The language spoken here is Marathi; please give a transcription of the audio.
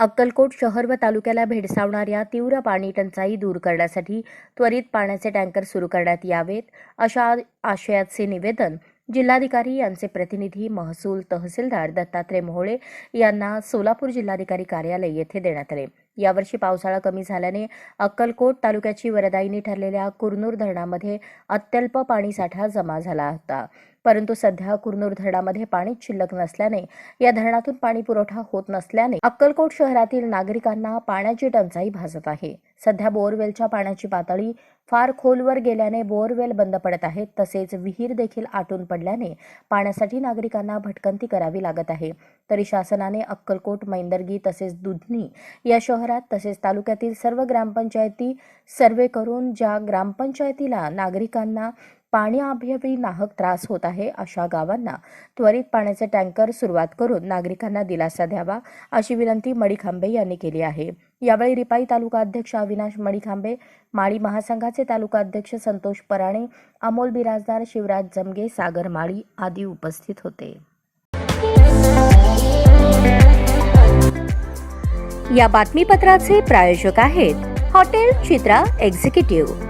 अक्कलकोट शहर व तालुक्याला भेडसावणाऱ्या तीव्र पाणी टंचाई दूर करण्यासाठी त्वरित पाण्याचे टँकर सुरू करण्यात यावेत. अशा आशयाचे निवेदन जिल्हाधिकारी यांचे प्रतिनिधी महसूल तहसीलदार दत्तात्रय मोहोळे यांना सोलापूर जिल्हाधिकारी कार्यालय येथे देण्यात आले. यावर्षी पावसाळा कमी झाल्याने अक्कलकोट तालुक्याची वरदायिनी ठरलेल्या कुरनूर धरणामध्ये अत्यल्प पाणीसाठा जमा झाला होता. परंतु सध्या कुरनूर धरणामध्ये पाणी शिल्लक नसल्याने या धरणातून पाणी पुरवठा होत नसल्याने अक्कलकोट शहरातील नागरिकांना पाण्याची टंचाई भासत आहे. सध्या बोअरवेलच्या पाण्याची पातळी फार खोलवर गेल्याने बोअरवेल बंद पडत आहेत तसेच विहीर देखील आटून पडल्याने पाण्यासाठी नागरिकांना भटकंती करावी लागत आहे. तरी शासनाने अक्कलकोट मैंदर्गी तसेच दुधनी या शहरात तसेच तालुक्यातील सर्व ग्रामपंचायती सर्वे करून ज्या ग्रामपंचायतीला नागरिकांना पाण्याअभावी नाहक त्रास होत आहे अशा गावांना त्वरित पाण्याचे टँकर सुरुवात करून नागरिकांना दिलासा द्यावा अशी विनंती मडिखांबे यांनी केली आहे. यावेळी रिपाई तालुका अध्यक्ष अविनाश मडिखांबे माळी महासंघाचे तालुका अध्यक्ष संतोष पराणे अमोल बिराजदार शिवराज जमगे सागर माळी आदी उपस्थित होते. या बातमीपत्राचे प्रायोजक आहेत हॉटेल चित्रा एक्झिक्युटिव्ह.